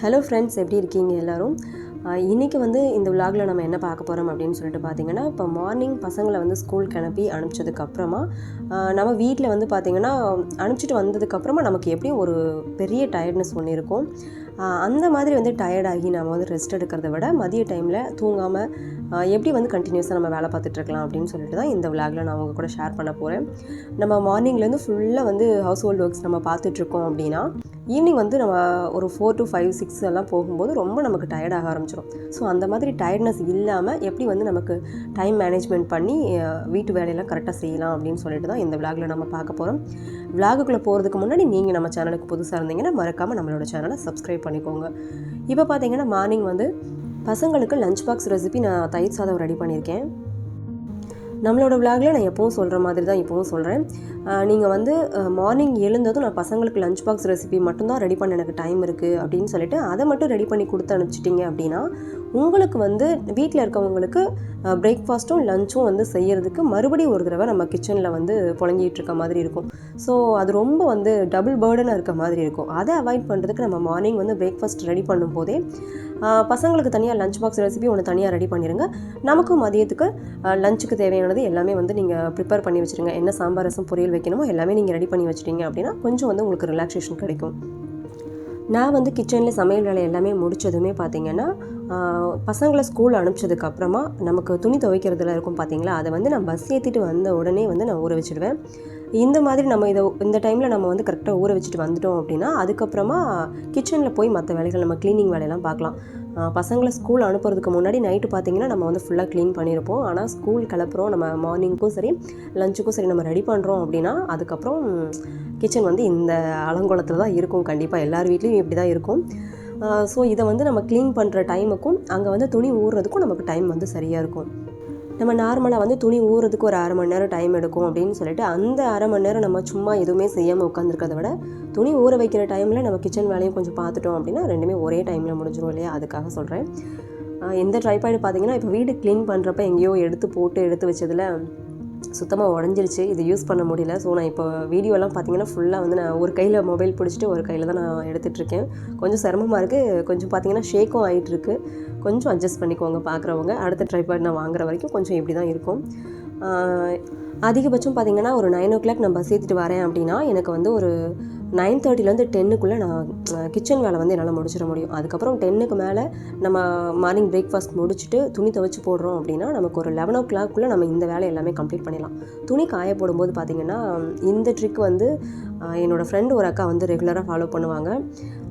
Hello friends எப்படி இருக்கீங்க எல்லோரும்? இன்றைக்கி வந்து இந்த விலாகில் நம்ம என்ன பார்க்க போகிறோம் அப்படின்னு சொல்லிட்டு பார்த்தீங்கன்னா இப்போ மார்னிங் பசங்களை வந்து ஸ்கூல் கிளப்பி அனுப்பிச்சதுக்கப்புறமா நம்ம வீட்டில் வந்து பார்த்திங்கன்னா அனுப்பிச்சிட்டு வந்ததுக்கப்புறமா நமக்கு எப்படியும் ஒரு பெரிய டயர்ட்னஸ் ஒன்று இருக்கும். அந்த மாதிரி வந்து டயர்டாகி நம்ம வந்து ரெஸ்ட் எடுக்கிறத விட மதிய டைமில் தூங்காமல் எப்படி வந்து கண்டினியூஸாக நம்ம வேலை பார்த்துட்ருக்கலாம் அப்படின்னு சொல்லிட்டு தான் இந்த விலாகில் நான் உங்கள் கூட ஷேர் பண்ண போகிறேன் நம்ம மார்னிங்லேருந்து ஃபுல்லாக வந்து ஹவுஸ் ஹோல்ட் ஒர்க்ஸ் நம்ம பார்த்துட்ருக்கோம் அப்படின்னா ஈவினிங் வந்து நம்ம ஒரு ஃபோர் டு ஃபைவ் சிக்ஸ் எல்லாம் போகும்போது ரொம்ப நமக்கு டயர்டாக ஆரம்பிச்சிடும் ஸோ அந்த மாதிரி டயர்ட்னஸ் இல்லாமல் எப்படி வந்து நமக்கு டைம் மேனேஜ்மெண்ட் பண்ணி வீட்டு வேலையெல்லாம் கரெக்டாக செய்யலாம் அப்படின்னு சொல்லிட்டு தான் இந்த விளாகில் நம்ம பார்க்க போகிறோம் விளாகுக்குள்ளே போகிறதுக்கு முன்னாடி நீங்கள் நம்ம சேனலுக்கு புதுசாக இருந்தீங்கன்னா மறக்காமல் நம்மளோட சேனலை சப்ஸ்கிரைப் பண்ணிக்கோங்க. இப்போ பார்த்தீங்கன்னா மார்னிங் வந்து பசங்களுக்கு லஞ்ச் பாக்ஸ் ரெசிபி நான் தயிர் சாதம் ரெடி பண்ணியிருக்கேன். நம்மளோட விலாகில் நான் எப்பவும் சொல்கிற மாதிரி தான் இப்போவும் சொல்கிறேன் நீங்கள் வந்து மார்னிங் எழுந்ததும் நான் பசங்களுக்கு லஞ்ச் பாக்ஸ் ரெசிபி மட்டும்தான் ரெடி பண்ண எனக்கு டைம் இருக்குது அப்படின்னு சொல்லிட்டு அதை மட்டும் ரெடி பண்ணி கொடுத்து அனுப்பிச்சிட்டிங்க அப்படின்னா உங்களுக்கு வந்து வீட்டில் இருக்கவங்களுக்கு பிரேக்ஃபாஸ்ட்டும் லஞ்சும் வந்து செய்கிறதுக்கு மறுபடியும் ஒரு தடவை நம்ம கிச்சனில் வந்து புழங்கிட்டு இருக்க மாதிரி இருக்கும். ஸோ அது ரொம்ப வந்து டபுள் பேர்டனாக இருக்க மாதிரி இருக்கும். அதை அவாய்ட் பண்ணுறதுக்கு நம்ம மார்னிங் வந்து பிரேக்ஃபாஸ்ட் ரெடி பண்ணும்போதே பசங்களுக்கு தனியாக லஞ்ச் பாக்ஸ் ரெசிபி ஒன்று தனியாக ரெடி பண்ணிடுங்க நமக்கும் மதியத்துக்கு லஞ்சுக்கு தேவையானது எல்லாமே வந்து நீங்கள் ப்ரிப்பேர் பண்ணி வச்சுருங்க. என்ன சாம்பார் ரசம் பொரியல் வைக்கணுமோ எல்லாமே நீங்கள் ரெடி பண்ணி வச்சுட்டீங்க அப்படின்னா கொஞ்சம் வந்து உங்களுக்கு ரிலாக்ஸேஷன் கிடைக்கும். நான் வந்து கிச்சனில் சமையல் வேலை எல்லாமே முடித்ததுமே பார்த்தீங்கன்னா பசங்களை ஸ்கூல் அனுப்பிச்சதுக்கப்புறமா நமக்கு துணி துவைக்கிறதுல இருக்கும் பார்த்தீங்களா அதை வந்து நான் பஸ் ஏற்றிட்டு வந்த உடனே வந்து நான் ஊற வச்சிடுவேன் இந்த மாதிரி நம்ம இதை இந்த டைமில் நம்ம வந்து கரெக்டாக ஊற வச்சுட்டு வந்துட்டோம் அப்படின்னா அதுக்கப்புறமா கிச்சனில் போய் மற்ற வேலைகள் நம்ம க்ளீனிங் வேலையெல்லாம் பார்க்கலாம். பசங்களை ஸ்கூல் அனுப்புறதுக்கு முன்னாடி நைட்டு பார்த்தீங்கன்னா நம்ம வந்து ஃபுல்லாக க்ளீன் பண்ணியிருப்போம். ஆனால் ஸ்கூல் கிளப்புறோம் நம்ம மார்னிங்க்கும் சரி லஞ்சுக்கும் சரி நம்ம ரெடி பண்ணுறோம் அப்படின்னா அதுக்கப்புறம் கிச்சன் வந்து இந்த அலங்கோலத்தில் தான் இருக்கும். கண்டிப்பாக எல்லார் வீட்லேயும் இப்படி தான் இருக்கும். ஸோ இதை வந்து நம்ம க்ளீன் பண்ணுற டைமுக்கும் அங்கே வந்து துணி ஊறுறதுக்கும் நமக்கு டைம் வந்து சரியாக இருக்கும். நம்ம நார்மலாக வந்து துணி ஊறுறதுக்கு ஒரு அரை மணி நேரம் டைம் எடுக்கும் அப்படின்னு சொல்லிட்டு அந்த அரை மணி நேரம் நம்ம சும்மா எதுவுமே செய்யாமல் உட்காந்துருக்கிறத விட துணி ஊற வைக்கிற டைமில் நம்ம கிச்சன் வேலையும் கொஞ்சம் பார்த்துட்டோம் அப்படின்னா ரெண்டுமே ஒரே டைமில் முடிஞ்சிடும் இல்லையா? அதுக்காக சொல்கிறேன் இந்த ட்ரைபாய்டு பார்த்தீங்கன்னா இப்போ வீடு க்ளீன் பண்ணுறப்ப எங்கேயோ எடுத்து போட்டு எடுத்து வச்சதில் சுத்தமாக உடஞ்சிருச்சு. இது யூஸ் பண்ண முடியல. ஸோ நான் இப்போ வீடியோலாம் பார்த்தீங்கன்னா ஃபுல்லாக வந்து நான் ஒரு கையில் மொபைல் பிடிச்சிட்டு ஒரு கையில் தான் நான் எடுத்துகிட்ருக்கேன் கொஞ்சம் சிரமமாக இருக்குது கொஞ்சம் பார்த்தீங்கன்னா ஷேக்கும் ஆகிட்டுருக்கு கொஞ்சம் அட்ஜஸ்ட் பண்ணிக்கோங்க பார்க்குறவங்க. அடுத்த ட்ரைபாய்டு நான் வாங்குற வரைக்கும் கொஞ்சம் இப்படி தான் இருக்கும். அதிகபட்சம் பார்த்தீங்கன்னா ஒரு நைன் ஓ கிளாக் நான் பஸ் ஏற்றிட்டு வரேன் அப்படின்னா எனக்கு வந்து ஒரு நைன் தேர்ட்டிலேருந்து டென்னுக்குள்ளே நான் கிச்சன் வேலை வந்து என்னால் முடிச்சிட முடியும். அதுக்கப்புறம் டென்னுக்கு மேலே நம்ம மார்னிங் பிரேக்ஃபாஸ்ட் முடிச்சுட்டு துணி துவைச்சி போடுறோம் அப்படின்னா நமக்கு ஒரு லெவன் ஓ கிளாக்குள்ளே நம்ம இந்த வேலை எல்லாமே கம்ப்ளீட் பண்ணிடலாம். துணி காய போடும்போது பார்த்திங்கன்னா இந்த ட்ரிக் வந்து என்னோடய ஃப்ரெண்டு ஒரு அக்கா வந்து ரெகுலராக ஃபாலோ பண்ணுவாங்க.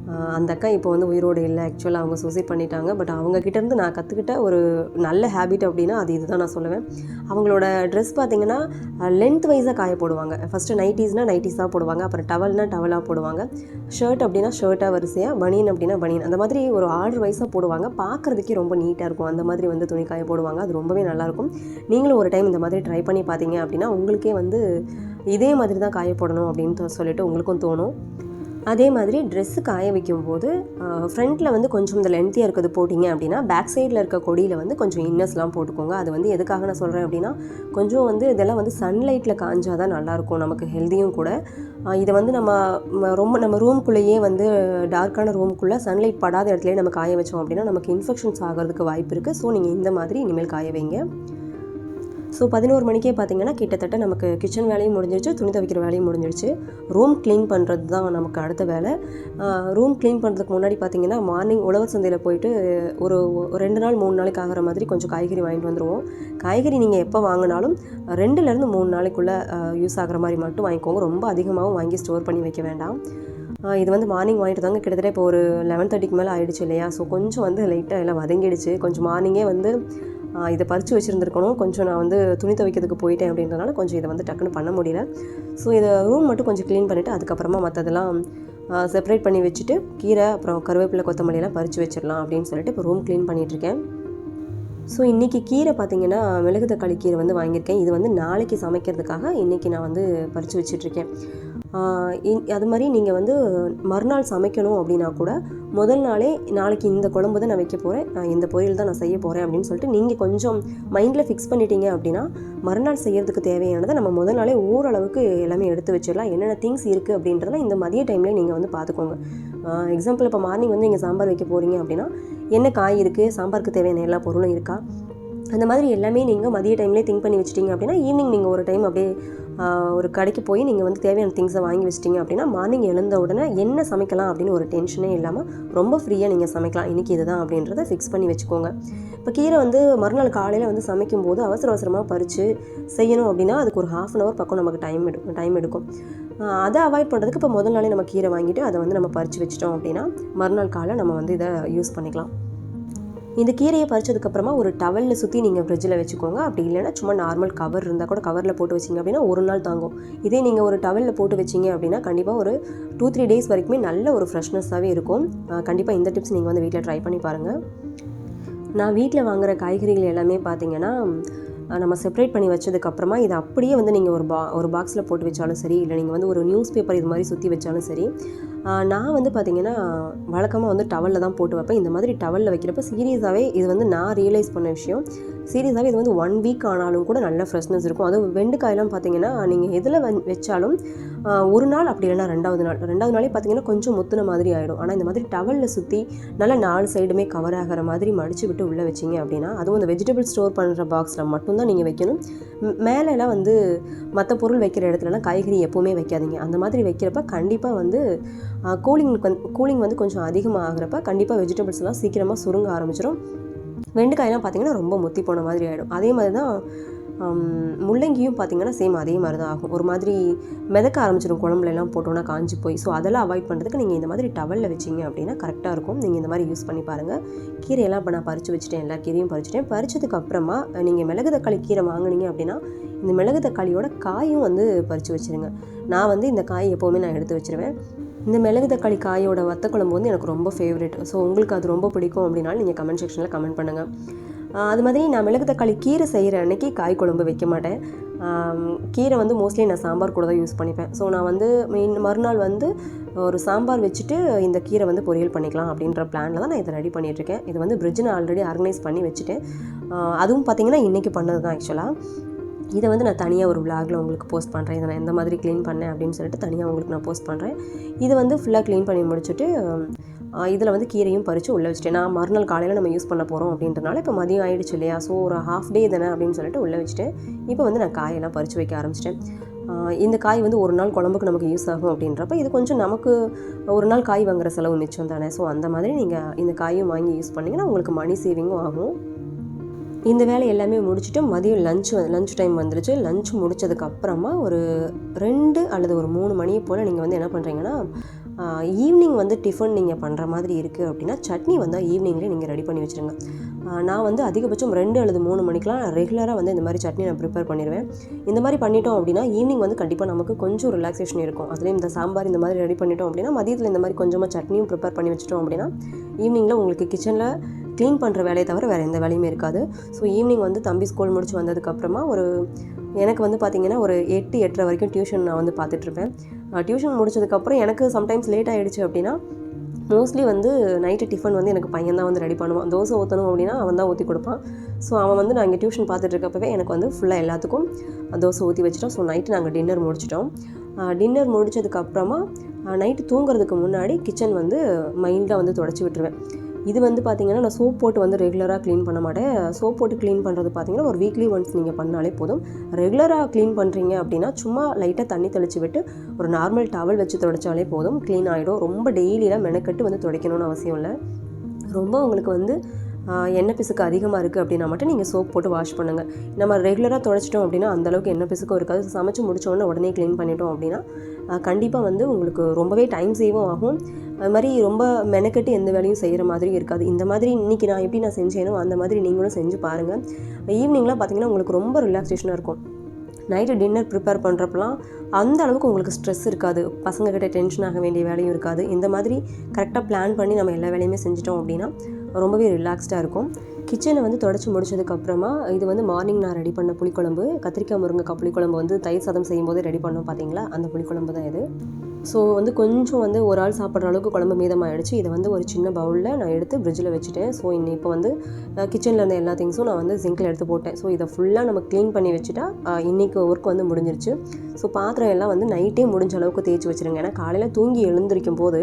அந்த அக்கா இப்போ வந்து உயிரோடு இல்லை. ஆக்சுவலாக அவங்க சூசைட் பண்ணிட்டாங்க. பட் அவங்கக்கிட்டேருந்து நான் கற்றுக்கிட்ட ஒரு நல்ல ஹேபிட் அப்படின்னா அது இதுதான் நான் சொல்லுவேன். அவங்களோட ட்ரெஸ் பார்த்தீங்கன்னா லென்த் வைஸாக காய போடுவாங்க. ஃபஸ்ட்டு நைட்டிஸ்னால் நைட்டிஸாக போடுவாங்க. அப்புறம் டவல்னால் டவலாக போடுவாங்க. ஷர்ட் அப்படின்னா ஷர்ட்டாக வரிசையாக பனியன் அப்படின்னா பனியன் அந்த மாதிரி ஒரு ஆர்டர் வைஸாக போடுவாங்க. பார்க்குறதுக்கே ரொம்ப நீட்டாக இருக்கும். அந்த மாதிரி வந்து துணி காய போடுவாங்க. அது ரொம்பவே நல்லாயிருக்கும் நீங்களும் ஒரு டைம் இந்த மாதிரி ட்ரை பண்ணி பார்த்தீங்க அப்படின்னா உங்களுக்கே வந்து இதே மாதிரி தான் காய போடணும் அப்படின்னு சொல்லிட்டு உங்களுக்கும் தோணும். அதே மாதிரி ட்ரெஸ்ஸு காய வைக்கும் போது ஃப்ரண்ட்டில் வந்து கொஞ்சம் இந்த லென்த்தியாக இருக்கிறது போட்டிங்க அப்படின்னா பேக் சைடில் இருக்க கொடியில் வந்து கொஞ்சம் இன்னர்ஸ்லாம் போட்டுக்கோங்க. அது வந்து எதுக்காக நான் சொல்கிறேன் அப்படின்னா கொஞ்சம் வந்து இதெல்லாம் வந்து சன்லைட்டில் காஞ்சால் தான் நல்லாயிருக்கும் நமக்கு ஹெல்த்தியும் கூட. இதை வந்து நம்ம ரொம்ப நம்ம ரூம்குள்ளேயே வந்து டார்க்கான ரூம்குள்ளே சன்லைட் படாத இடத்துலயே நம்ம காய வச்சோம் அப்படின்னா நமக்கு இன்ஃபெக்ஷன்ஸ் ஆகிறதுக்கு வாய்ப்பு இருக்குது ஸோ நீங்கள் இந்த மாதிரி இனிமேல் காய வைங்க. ஸோ பதினோரு மணிக்கே பார்த்தீங்கன்னா கிட்டத்தட்ட நமக்கு கிச்சன் வேலையும் முடிஞ்சிருச்சு துணி துவைக்கிற வேலையும் முடிஞ்சிருச்சு. ரூம் க்ளீன் பண்ணுறது தான் நமக்கு அடுத்த வேலை. ரூம் க்ளீன் பண்ணுறதுக்கு முன்னாடி பார்த்தீங்கன்னா மார்னிங் உழவர் சந்தையில் போயிட்டு ஒரு ரெண்டு நாள் மூணு நாளைக்கு ஆகிற மாதிரி கொஞ்சம் காய்கறி வாங்கிட்டு வந்துடுவோம் காய்கறி நீங்கள் எப்போ வாங்கினாலும் ரெண்டுலேருந்து மூணு நாளைக்குள்ளே யூஸ் ஆகிற மாதிரி மட்டும் வாங்கிக்கோங்க. ரொம்ப அதிகமாகவும் வாங்கி ஸ்டோர் பண்ணி வைக்க வேண்டாம். இது வந்து மார்னிங் வாங்கிட்டு தாங்க. கிட்டத்தட்ட இப்போ ஒரு லெவன் தேர்ட்டிக்கு மேலே ஆகிடுச்சு இல்லையா? ஸோ கொஞ்சம் வந்து லைட்டாக எல்லாம் வதங்கிடுச்சு. கொஞ்சம் மார்னிங்கே வந்து இதை பறித்து வச்சுருந்துருக்கணும். கொஞ்சம் நான் வந்து துணி துவைக்கிறதுக்கு போயிட்டேன் அப்படின்றனால கொஞ்சம் இதை வந்து டக்குன்னு பண்ண முடியல. ஸோ இதை ரூம் மட்டும் கொஞ்சம் க்ளீன் பண்ணிவிட்டு அதுக்கப்புறமா மற்றதெல்லாம் செப்பரேட் பண்ணி வச்சுட்டு கீரை அப்புறம் கருவேப்பிலை கொத்தமல்லியெல்லாம் பறித்து வச்சிடலாம் அப்படின்னு சொல்லிட்டு இப்போ ரூம் க்ளீன் பண்ணிகிட்ருக்கேன் ஸோ இன்றைக்கி கீரை பார்த்திங்கன்னா மிளகு தக்காளி கீரை வந்து வாங்கியிருக்கேன். இது வந்து நாளைக்கு சமைக்கிறதுக்காக இன்றைக்கி நான் வந்து பறித்து வச்சிட்ருக்கேன் அது மாதிரி நீங்கள் வந்து மறுநாள் சமைக்கணும் அப்படின்னா கூட முதல் நாளே நாளைக்கு இந்த குழம்பு தான் நான் வைக்க போகிறேன் இந்த பொரியல் தான் நான் செய்ய போகிறேன் அப்படின்னு சொல்லிட்டு நீங்கள் கொஞ்சம் மைண்டில் ஃபிக்ஸ் பண்ணிட்டீங்க அப்படின்னா மறுநாள் செய்யறதுக்கு தேவையானதை நம்ம முதல் நாளே ஓரளவுக்கு எல்லாமே எடுத்து வச்சிடலாம். என்னென்ன திங்ஸ் இருக்குது அப்படின்றதெல்லாம் இந்த மதிய டைம்லேயே நீங்கள் வந்து பார்த்துக்கோங்க. எக்ஸாம்பிள் இப்போ மார்னிங் வந்து நீங்கள் சாம்பார் வைக்க போகிறீங்க அப்படின்னா என்ன காய் இருக்குது சாம்பாருக்கு தேவையான எல்லா பொருளும் இருக்கா? அந்த மாதிரி எல்லாமே நீங்கள் மதிய டைம்லேயே திங்க் பண்ணி வச்சிட்டிங்க அப்படின்னா ஈவினிங் நீங்கள் ஒரு டைம் அப்படியே ஒரு கடைக்கு போய் நீங்கள் வந்து தேவையான திங்ஸை வாங்கி வச்சிட்டிங்க அப்படின்னா மார்னிங் எழுந்த உடனே என்ன சமைக்கலாம் அப்படின்னு ஒரு டென்ஷனே இல்லாமல் ரொம்ப ஃப்ரீயாக நீங்கள் சமைக்கலாம். இன்றைக்கி இதுதான் அப்படின்றத ஃபிக்ஸ் பண்ணி வச்சுக்கோங்க. இப்போ கீரை வந்து மறுநாள் காலையில் வந்து சமைக்கும்போது அவசர அவசரமாக பறித்து செய்யணும் அப்படின்னா அதுக்கு ஒரு ஹாஃப் அன் ஹவர் பக்கம் நமக்கு டைம் எடுக்கும் டைம் எடுக்கும். அதை அவாய்ட் பண்ணுறதுக்கு இப்போ முதல் நாளே நம்ம கீரை வாங்கிட்டு அதை வந்து நம்ம பறித்து வச்சிட்டோம் அப்படின்னா மறுநாள் காலை நம்ம வந்து இதை யூஸ் பண்ணிக்கலாம். இந்த கீரையை பறிச்சதுக்கப்புறமா ஒரு டவலில் சுற்றி நீங்கள் ஃப்ரிட்ஜில் வச்சுக்கோங்க. அப்படி இல்லைன்னா சும்மா நார்மல் கவர் இருந்தால் கூட கவரில் போட்டு வச்சிங்க அப்படின்னா ஒரு நாள் தாங்கும். இதே நீங்கள் ஒரு டவலில் போட்டு வச்சிங்க அப்படின்னா கண்டிப்பாக ஒரு டூ த்ரீ டேஸ் வரைக்குமே நல்ல ஒரு ஃப்ரெஷ்னஸாகவே இருக்கும். கண்டிப்பாக இந்த டிப்ஸ் நீங்கள் வந்து வீட்டில் ட்ரை பண்ணி பாருங்கள் நான் வீட்டில் வாங்குகிற காய்கறிகள் எல்லாமே பார்த்தீங்கன்னா நம்ம செப்பரேட் பண்ணி வச்சதுக்கப்புறமா இதை அப்படியே வந்து நீங்கள் ஒரு பா ஒரு பாக்ஸில் போட்டு வச்சாலும் சரி இல்லை நீங்கள் வந்து ஒரு நியூஸ் பேப்பர் இது மாதிரி சுற்றி வச்சாலும் சரி நான் வந்து பார்த்திங்கன்னா வழக்கமாக வந்து டவலில் தான் போட்டு வைப்பேன். இந்த மாதிரி டவலில் வைக்கிறப்ப சீரியஸாகவே இது வந்து நான் ரியலைஸ் பண்ண விஷயம். சீரியஸாகவே இது வந்து ஒன் வீக் ஆனாலும் கூட நல்ல ஃப்ரெஷ்னஸ் இருக்கும். அதுவும் வெண்டைக்காயெல்லாம் பார்த்தீங்கன்னா நீங்கள் எதில் வச்சாலும் ஒரு நாள் அப்படி இல்லைன்னா ரெண்டாவது நாள். ரெண்டாவது நாளே பார்த்தீங்கன்னா கொஞ்சம் முத்துன மாதிரி ஆகிடும் ஆனால் இந்த மாதிரி டவலில் சுற்றி நல்லா நாலு சைடுமே கவர் ஆகிற மாதிரி மடிச்சு விட்டு உள்ளே வச்சிங்க அப்படின்னா அதுவும் இந்த வெஜிடபிள் ஸ்டோர் பண்ணுற பாக்ஸில் மட்டும்தான் நீங்கள் வைக்கணும். மேலெலாம் வந்து மற்ற பொருள் வைக்கிற இடத்துலலாம் காய்கறி எப்போவுமே வைக்காதீங்க. அந்த மாதிரி வைக்கிறப்ப கண்டிப்பாக வந்து கூலிங் கூலிங் வந்து கொஞ்சம் அதிகமாக ஆகிறப்ப கண்டிப்பாக வெஜிடபிள்ஸ்லாம் சீக்கிரமாக சுருங்க ஆரம்பிச்சிடும் வெண்டைக்காயெல்லாம் பார்த்தீங்கன்னா ரொம்ப முத்தி போன மாதிரி ஆகிடும் அதே மாதிரி தான் முள்ளங்கியும் பார்த்தீங்கன்னா சேம் அதே மாதிரி தான் ஆகும். ஒரு மாதிரி மிதக்க ஆரம்பிச்சிடும் குழம்புல எல்லாம் போட்டோன்னா காஞ்சி போய். ஸோ அதெல்லாம் அவாய்ட் பண்ணுறதுக்கு நீங்கள் இந்த மாதிரி டவலில் வச்சிங்க அப்படின்னா கரெக்டாக இருக்கும். நீங்கள் இந்த மாதிரி யூஸ் பண்ணி பாருங்கள் கீரையெல்லாம் இப்போ நான் பறித்து வச்சுட்டேன் எல்லா கீரையும் பறிச்சிட்டேன். பறிச்சதுக்கு அப்புறமா நீங்கள் மிளகு தக்காளி கீரை வாங்குனீங்க அப்படின்னா இந்த மிளகு தக்காளியோட காயும் வந்து பறித்து வச்சிருங்க. நான் வந்து இந்த காய் எப்போவுமே நான் எடுத்து வச்சுருவேன். இந்த மிளகு தக்காளி காயோட வத்த குழம்பு வந்து எனக்கு ரொம்ப ஃபேவரெட் ஸோ உங்களுக்கு அது ரொம்ப பிடிக்கும் அப்படின்னாலும் நீங்கள் கமெண்ட் செக்ஷனில் கமெண்ட் பண்ணுங்கள் அது மாதிரி நான் மிளகு தக்காளி கீரை செய்கிற அன்னைக்கு காய் குழம்பு வைக்க மாட்டேன். கீரை வந்து மோஸ்ட்லி நான் சாம்பார் கூட தான் யூஸ் பண்ணிப்பேன். ஸோ நான் வந்து மெயின் மறுநாள் வந்து ஒரு சாம்பார் வச்சுட்டு இந்த கீரை வந்து பொரியல் பண்ணிக்கலாம் அப்படின்ற பிளானில் தான் நான் இதை ரெடி பண்ணிகிட்ருக்கேன் இது வந்து பிரிட்ஜ் நான் ஆல்ரெடி ஆர்கனைஸ் பண்ணி வச்சுட்டேன். அதுவும் பார்த்தீங்கன்னா இன்றைக்கி பண்ணது தான் ஆக்சுவலாக இதை வந்து நான் தனியாக ஒரு விளாகில் உங்களுக்கு போஸ்ட் பண்ணுறேன் இதை நான் எந்த மாதிரி க்ளீன் பண்ணேன் அப்படின்னு சொல்லிட்டு தனியாக உங்களுக்கு நான் போஸ்ட் பண்ணுறேன் இது வந்து ஃபுல்லாக க்ளீன் பண்ணி முடிச்சுட்டு இதில் வந்து கீரையும் பறித்து உள்ளே வச்சுட்டேன். நான் மறுநாள் காலையில் நம்ம யூஸ் பண்ண போகிறோம் அப்படின்றனால இப்போ மதியம் ஆகிடுச்சு இல்லையா? ஸோ ஒரு ஹாஃப் டே தானே அப்படின்னு சொல்லிட்டு உள்ளே வச்சுட்டேன். இப்போ வந்து நான் காயெல்லாம் பறித்து வைக்க ஆரம்பிச்சிட்டேன். இந்த காய் வந்து ஒரு நாள் குழம்புக்கு நமக்கு யூஸ் ஆகும் அப்படின்றப்ப இது கொஞ்சம் நமக்கு ஒரு நாள் காய் வாங்குற செலவு மிச்சம் தானே. ஸோ அந்த மாதிரி நீங்கள் இந்த காயும் வாங்கி யூஸ் பண்ணிங்கன்னா உங்களுக்கு மணி சேவிங்கும் ஆகும். இந்த வேலை எல்லாமே முடிச்சுட்டு மதியம் லஞ்ச் லஞ்ச் டைம் வந்துருச்சு. லஞ்ச் முடிச்சதுக்கு அப்புறமா ஒரு ரெண்டு அல்லது ஒரு மூணு மணியை போல் நீங்கள் வந்து என்ன பண்ணுறீங்கன்னா ஈவினிங் வந்து டிஃபன் நீங்கள் பண்ணுற மாதிரி இருக்குது அப்படின்னா சட்னி வந்து ஈவினிங்லேயே நீங்கள் ரெடி பண்ணி வச்சுருங்க. நான் வந்து அதிகபட்சம் ரெண்டு அல்லது மூணு மணிக்கெலாம் ரெகுலராக வந்து இந்த மாதிரி சட்னி நான் ப்ரிப்பேர் பண்ணிடுவேன் இந்த மாதிரி பண்ணிட்டோம் அப்படின்னா ஈவினிங் வந்து கண்டிப்பாக நமக்கு கொஞ்சம் ரிலாக்ஸேஷன் இருக்கும். அதுலேயும் இந்த சாம்பார் இந்த மாதிரி ரெடி பண்ணிட்டோம் அப்படின்னா மதியத்தில் இந்த மாதிரி கொஞ்சமாக சட்னியும் ப்ரிப்பேர் பண்ணி வச்சிட்டோம் அப்படின்னா ஈவினிங்கில் உங்களுக்கு கிச்சனில் க்ளீன் பண்ணுற வேலையை தவிர வேறு எந்த வேலையுமே இருக்காது. ஸோ ஈவினிங் வந்து தம்பி ஸ்கூல் முடிச்சு வந்ததுக்கப்புறமா ஒரு எனக்கு வந்து பார்த்திங்கன்னா ஒரு எட்டு எட்டரை வரைக்கும் டியூஷன் நான் வந்து பார்த்துட்ருப்பேன் டியூஷன் முடிச்சதுக்கப்புறம் எனக்கு சம்டைம்ஸ் லேட் ஆகிடுச்சு அப்படின்னா மோஸ்ட்லி வந்து நைட்டு டிஃபன் வந்து எனக்கு பையன் தான் வந்து ரெடி பண்ணுவான். தோசை ஊற்றணும் அப்படின்னா அவன் தான் ஊற்றி கொடுப்பான். ஸோ அவன் வந்து நான் இங்கே டியூஷன் பார்த்துட்டு இருக்கப்பவே எனக்கு வந்து ஃபுல்லாக எல்லாத்துக்கும் தோசை ஊற்றி வச்சிட்டோம். ஸோ நைட்டு நாங்கள் டின்னர் முடிச்சிட்டோம். டின்னர் முடிச்சதுக்கப்புறமா நைட்டு தூங்குறதுக்கு முன்னாடி கிச்சன் வந்து மைல்டாக வந்து தொடச்சி விட்டுருவேன். இது வந்து பார்த்தீங்கன்னா நான் சோப் போட்டு வந்து ரெகுலராக க்ளீன் பண்ண மாட்டேன். சோப் போட்டு க்ளீன் பண்ணுறது பார்த்தீங்கன்னா ஒரு வீக்லி ஒன்ஸ் நீங்கள் பண்ணாலே போதும். ரெகுலராக க்ளீன் பண்ணுறீங்க அப்படின்னா சும்மா லைட்டாக தண்ணி தெளித்து விட்டு ஒரு நார்மல் டவல் வச்சு துடைச்சாலே போதும். க்ளீன் ஆகிடும் ரொம்ப டெய்லியெலாம் மெனக்கட்டு வந்து துடைக்கணும்னு அவசியம் இல்லை. ரொம்ப உங்களுக்கு வந்து எண்ணெய் பிசுக்கு அதிகமாக இருக்குது அப்படின்னா மட்டும் நீங்கள் சோப் போட்டு வாஷ் பண்ணுங்கள் நம்ம ரெகுலராக துடைச்சிட்டோம் அப்படின்னா அந்தளவுக்கு எண்ணெய் பிசுக்கும் இருக்காது. சமைச்சு முடிச்ச உடனே க்ளீன் பண்ணிட்டோம் அப்படின்னா கண்டிப்பாக வந்து உங்களுக்கு ரொம்பவே டைம் சேவும் ஆகும். அது மாதிரி ரொம்ப மெனக்கெட்டு எந்த வேலையும் செய்கிற மாதிரி இருக்காது. இந்த மாதிரி இன்றைக்கி நான் எப்படி நான் செஞ்சேனோ அந்த மாதிரி நீங்களும் செஞ்சு பாருங்கள் ஈவினிங்லாம் பார்த்தீங்கன்னா உங்களுக்கு ரொம்ப ரிலாக்ஸேஷனாக இருக்கும். நைட்டு டின்னர் ப்ரிப்பேர் பண்ணுறப்பலாம் அந்த அளவுக்கு உங்களுக்கு ஸ்ட்ரெஸ் இருக்காது. பசங்கக்கிட்ட டென்ஷன் ஆக வேண்டிய வேலையும் இருக்காது. இந்த மாதிரி கரெக்டாக பிளான் பண்ணி நம்ம எல்லா வேலையுமே செஞ்சிட்டோம் அப்படின்னா ரொம்பவே ரிலாக்ஸ்டாக இருக்கும். கிச்சனை வந்து தொடச்சி முடிச்சதுக்கப்புறமா இது வந்து மார்னிங் நான் ரெடி பண்ண புளிக்குழம்பு கத்திரிக்காய் முருங்கைக்காய் புளிக்குழம்பு வந்து தயிர் சாதம் செய்யும்போது ரெடி பண்ணோம் பார்த்தீங்களா அந்த புளிக்குழம்பு தான் இது. ஸோ வந்து கொஞ்சம் வந்து ஒரு ஆள் சாப்பிட்ற அளவுக்கு குழம்பு மீதமாகிடுச்சு இதை வந்து ஒரு சின்ன பவுலில் நான் எடுத்து ஃப்ரிட்ஜில் வச்சுட்டேன். ஸோ இன்னும் இப்போ வந்து கிச்சனில் இருந்த எல்லா திங்ஸும் நான் வந்து சிங்கில் எடுத்து போட்டேன். ஸோ இதை ஃபுல்லாக நம்ம க்ளீன் பண்ணி வச்சுட்டா இன்றைக்கி இன்னைக்கு ஒர்க் வந்து முடிஞ்சிருச்சு. ஸோ பாத்திரம் எல்லாம் வந்து நைட்டே முடிஞ்ச அளவுக்கு தேய்ச்சி வச்சிருங்க. ஏன்னா காலையில் தூங்கி எழுந்திருக்கும் போது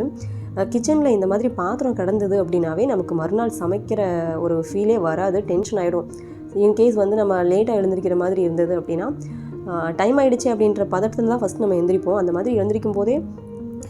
கிச்சனில் இந்த மாதிரி பாத்திரம் கிடந்தது அப்படின்னாவே நமக்கு மறுநாள் சமைக்கிற ஒரு ஃபீலே வராது டென்ஷன் ஆகிடும் இன்கேஸ் வந்து நம்ம லேட்டாக எழுந்திருக்கிற மாதிரி இருந்தது அப்படின்னா டைம் ஆகிடுச்சு அப்படின்ற பதட்டத்தில் தான் ஃபஸ்ட் நம்ம எழுந்திரிப்போம் அந்த மாதிரி எழுந்திரிக்கும் போதே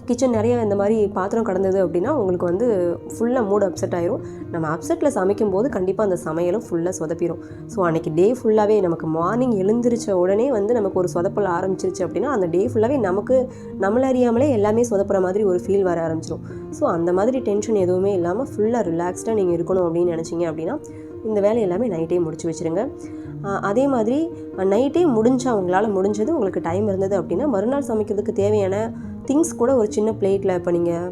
கிச்சன் நிறைய இந்த மாதிரி பாத்திரம் கடந்தது அப்படின்னா உங்களுக்கு வந்து ஃபுல்லாக மூட் அப்செட் ஆயிரும். நம்ம அப்செட்டில் சமைக்கும் போது கண்டிப்பாக அந்த சமையலும் ஃபுல்லாக சொதப்பிடும் ஸோ அன்றைக்கி டே ஃபுல்லாகவே நமக்கு மார்னிங் எழுந்திரிச்ச உடனே வந்து நமக்கு ஒரு சொதப்பல் ஆரம்பிச்சிருச்சு அப்படின்னா அந்த டே ஃபுல்லாகவே நமக்கு நம்மள அறியாமலே எல்லாமே சொதப்புற மாதிரி ஒரு ஃபீல் வர ஆரம்பிச்சிடும் ஸோ அந்த மாதிரி டென்ஷன் எதுவுமே இல்லாமல் ஃபுல்லாக ரிலாக்ஸ்டாக நீங்கள் இருக்கணும் அப்படின்னு நினச்சிங்க அப்படின்னா இந்த வேலை எல்லாமே நைட்டே முடிச்சு வச்சுருங்க. அதே மாதிரி நைட்டே முடிஞ்சால் உங்களால் முடிஞ்சது உங்களுக்கு டைம் இருந்தது அப்படின்னா மறுநாள் சமைக்கிறதுக்கு தேவையான திங்ஸ் கூட ஒரு சின்ன பிளேட்டில் இப்போ நீங்கள்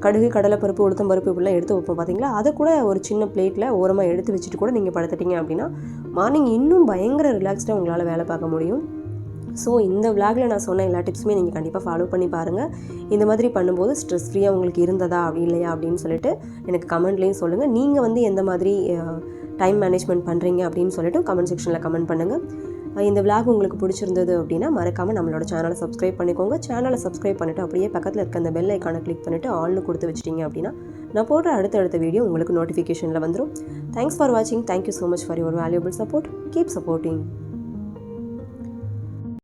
கடுகு கடலைப்பருப்பு உளுத்தம் பருப்பு இப்படிலாம் எடுத்து வைப்போம் பார்த்தீங்களா அதை கூட ஒரு சின்ன பிளேட்டில் ஓரமாக எடுத்து வச்சுட்டு கூட நீங்கள் படுத்துட்டீங்க அப்படின்னா மார்னிங் இன்னும் பயங்கர ரிலாக்ஸ்டாக உங்களால் வேலை பார்க்க முடியும். ஸோ இந்த விளாகில் நான் சொன்ன எல்லா டிப்ஸுமே நீங்கள் கண்டிப்பாக ஃபாலோ பண்ணி பாருங்கள் இந்த மாதிரி பண்ணும்போது ஸ்ட்ரெஸ் ஃப்ரீயாக உங்களுக்கு இருந்ததா அப்படி இல்லையா அப்படின்னு சொல்லிட்டு எனக்கு கமெண்ட்லேயும் சொல்லுங்கள் நீங்கள் வந்து எந்த மாதிரி டைம் மேனேஜ்மெண்ட் பண்ணுறீங்க அப்படின்னு சொல்லிட்டு கமெண்ட் செக்ஷனில் கமெண்ட் பண்ணுங்கள் இந்த விளாக் உங்களுக்கு பிடிச்சிருந்தது அப்படின்னா மறக்காமல் நம்மளோட சேனலை சப்ஸ்கிரைப் பண்ணிக்கோங்க. சேனலை சப்ஸ்கிரைப் பண்ணிவிட்டு அப்படியே பக்கத்தில் இருக்க அந்த பெல் ஐக்கானை கிளிக் பண்ணிவிட்டு ஆல்னு கொடுத்து வச்சிட்டிங்க அப்படின்னா நான் போடுற அடுத்த அடுத்த வீடியோ உங்களுக்கு நோட்டிஃபிகேஷனில் வந்துடும் தேங்க்ஸ் ஃபார் வாட்சிங் thank you so much for your valuable support keep supporting